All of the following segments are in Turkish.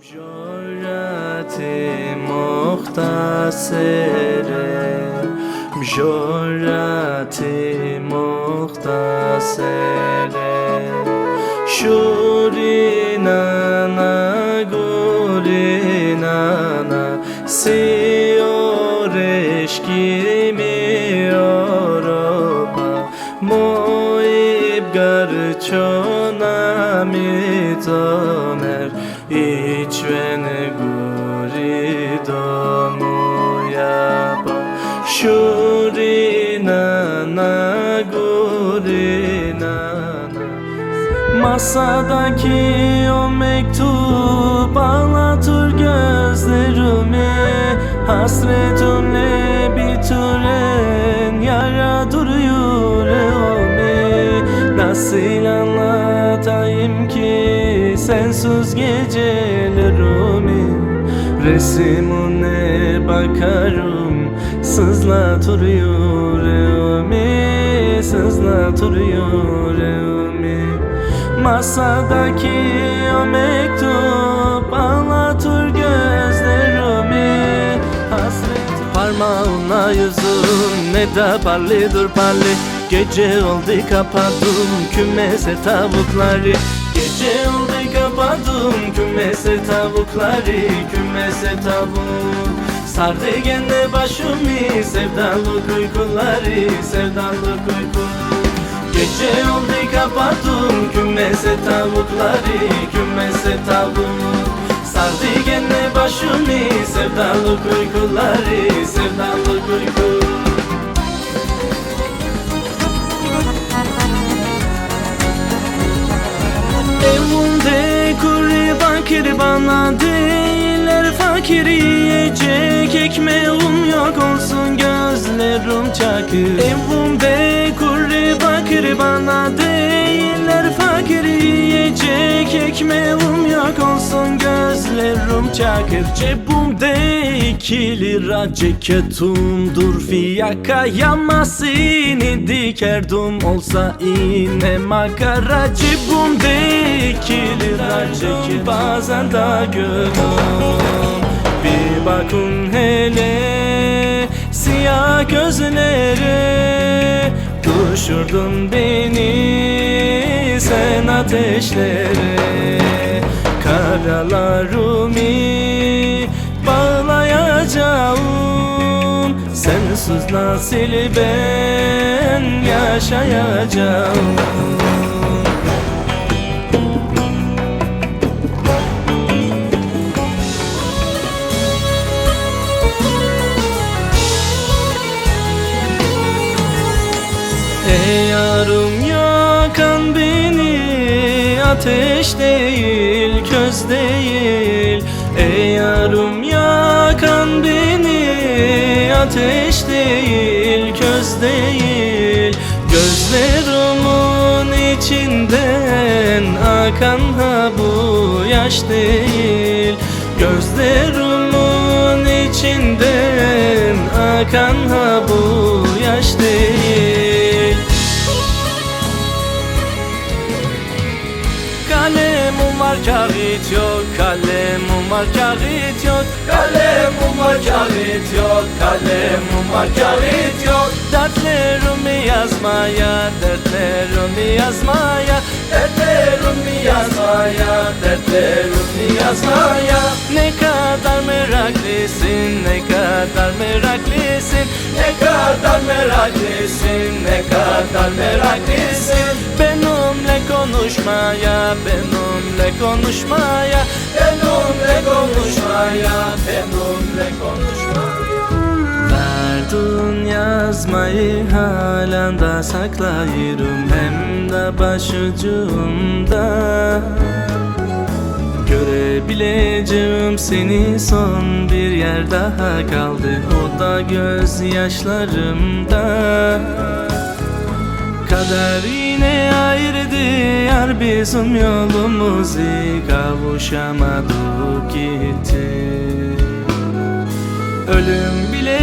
جرأتی مختصره جرأتی مختصره شوری نانا گوری نانا. سیارش tomer İçvene guri domu yapa Şurina na gurina na Masadaki o mektup ağlatır gözlerimi. Hasretunle bituren yara duruyor eomi Nasıl anlatayım ki sensiz gecelerimi Resimine bakarım sızlatıyor eomi Sızlatıyor eomi Masadaki o mektup ağlatır gözlerimi. Hasret parmağına yüzüm ne de parlidir parli Gece oldu kapadım kümese tavukları. Gece oldu kapadım kümese tavukları Kümese tavuk. Sardı gene başımı sevdalık uykuları Sevdalık uykuları Gece oldu kapattım kümese tavukları Kümese tavuk. Sardı gene başımı sevdalık uykuları Sevdalık uyku bakır bana değiller fakir yiyecek ekmeğim yok olsun gözlerim çakır. Evimde kuru bakır bana değiller fakir ekmeğim yok olsun gözlerim çakır. Cebimde iki lira ceketumdur fiyaka yamasını dikerdim olsa yine makara. Cebimde iki lira ceket bazen da gönlüm. Bir bakın hele siyah gözlere. Düşürdün beni ateşlere Karalarımı bağlayacağım. Sensiz nasıl ben yaşayacağım ateş değil köz değil. Ey yarım yakan beni ateş değil köz değil. Gözlerimin içinden akan ha bu yaş değil. Gözlerimin içinden akan ha bu yaş değil Var kağıt yok Kalemim var kağıt yok Kalemim var kağıt yok Kalemim var kağıt yok. Dertlerimi yazmaya Dertlerimi yazmaya Dertlerimi yazmaya Dertlerimi yazmaya. Ne kadar meraklısın Ne kadar meraklısın Ne kadar meraklısın Ne kadar meraklısın konuşmaya Benimle konuşmaya Benimle konuşmaya Benimle konuşmaya. Verdun yazmayı halen de saklayırım Hem de başucumda. Görebileceğim seni son bir yer daha kaldı O da gözyaşlarımda Kader yine ayırdı yar bizim yolumuzu Kavuşamadık gitti. Ölüm bile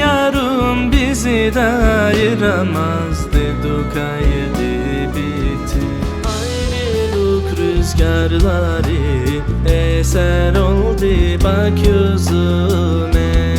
yarım bizi de ayıramaz Dedik ayırdı bitti. Ayrılık rüzgar rüzgarları Eser oldu bak yüzüme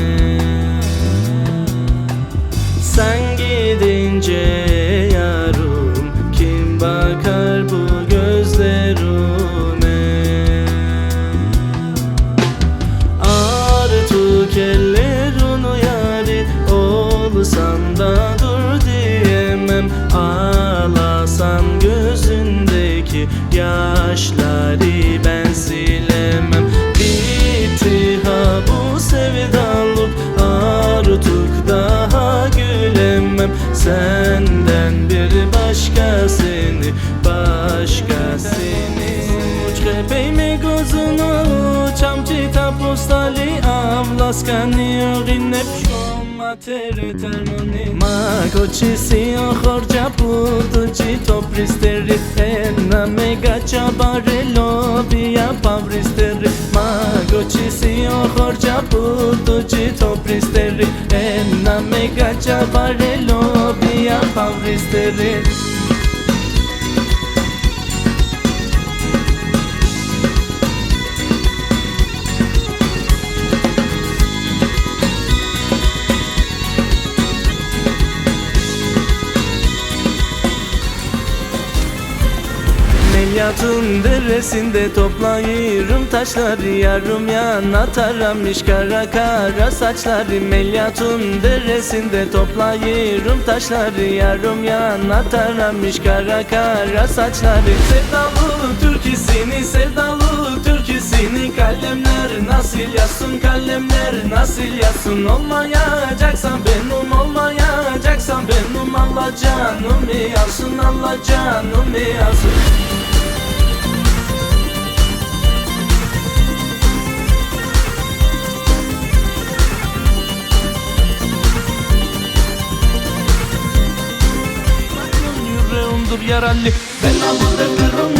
dur diyemem. Ağlasan gözündeki yaşları ben silemem. Bitti ha bu sevdalık Artık daha gülemem. Senden bir başkasını Başkasını Çkepejme gözünü Çamçı tapostali Avlaskani oginep Şoma tere termoni Ma koçisi ochorca putuci Topristeri Enna mega çabare Lobia pavristeri Ma koçisi ochorca putuci Topristeri Enna mega çabare Lobia pavristeri Melyatun deresinde toplayırım taşları. Yarım yana taramış kara kara saçları. Melyatun deresinde toplayırım taşları. Yarım yana taramış kara kara saçları. Sevdalı türkisini sevdalı türkisini. Kalemler nasıl yazsın kalemler nasıl yazsın? Olmayacaksan benim olmayacaksan benim. Allah canımı yazsın Allah yaralı Ben alındı kırım